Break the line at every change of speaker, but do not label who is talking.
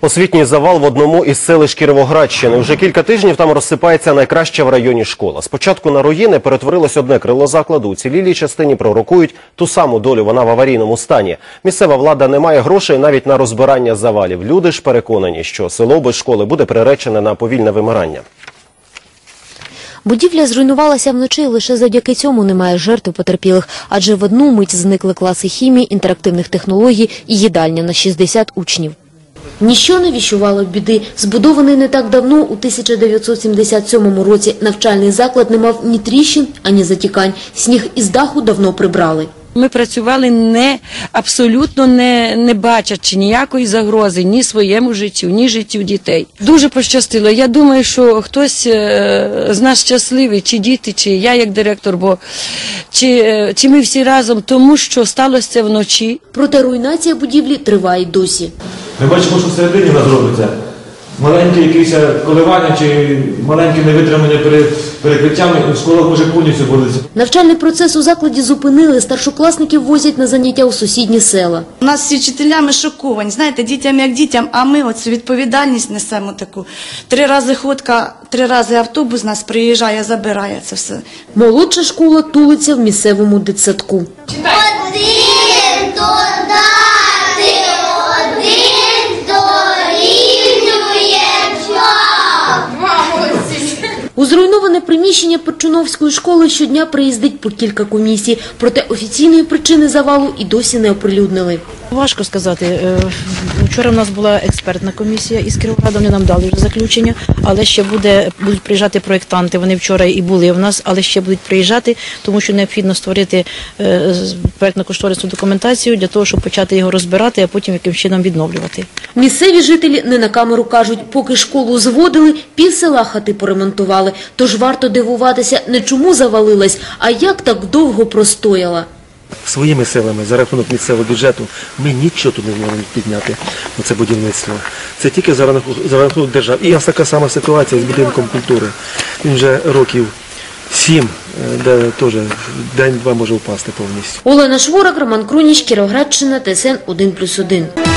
Освітній завал в одному із селищ Кіровоградщини. Вже кілька тижнів там розсипається найкраща в районі школа. Спочатку на руїни перетворилось одне крило закладу. У цілілій частині пророкують ту саму долю. Вона в аварійному стані. Місцева влада не має грошей навіть на розбирання завалів. Люди ж переконані, що село без школи буде приречене на повільне вимирання.
Будівля зруйнувалася вночі, лише завдяки цьому немає жертв потерпілих, адже в одну мить зникли класи хімії, інтерактивних технологій і їдальня на 60 учнів. Ніщо не віщувало біди. Збудований не так давно, у 1977 році, навчальний заклад не мав ні тріщин, ані затікань. Сніг із даху давно прибрали.
Ми працювали не абсолютно не, не бачачи ніякої загрози ні своєму життю, ні життю дітей. Дуже пощастило. Я думаю, що хтось е, з нас щасливий, чи діти, чи я як директор, бо чи, е, чи ми всі разом, тому що сталося вночі.
Проте руйнація будівлі триває досі.
Ми бачимо, що всередині в нас робиться. Маленькі якісь коливання чи маленькі невитримання перед перекриттями, школа може повністю вводитися.
Навчальний процес у закладі зупинили, старшокласників возять на заняття у сусідні села.
У нас всі вчителями шоковані. Знаєте, дітям як дітям, а ми оцю відповідальність несемо таку. Три рази ходка, три рази автобус нас приїжджає, забирає це все.
Молодша школа тулиться в місцевому дитсадку.
Один
У зруйноване приміщення Перчуновської школи щодня приїздить по кілька комісій, проте офіційної причини завалу і досі не оприлюднили.
Важко сказати. Е, Вчора в нас була експертна комісія із Кіровограда, вони нам дали вже заключення, але ще буде, будуть приїжджати проєктанти, вони вчора і були в нас, але ще будуть приїжджати, тому що необхідно створити е, з- проєктно-кошторисну документацію для того, щоб почати його розбирати, а потім яким чином відновлювати.
Місцеві жителі не на камеру кажуть, поки школу зводили, пів села хати поремонтували. Тож варто дивуватися не чому завалилась, а як так довго простояла.
Своїми силами за рахунок місцевого бюджету ми нічого тут не зможемо підняти на це будівництво. Це тільки за рахунок, за рахунок держави. І ось така сама ситуація з будинком культури. Він вже років сім, е, де теж день-два може впасти повністю.
Олена Шворак, Роман Круніч, Кіровградщина, ТСН 1+,1.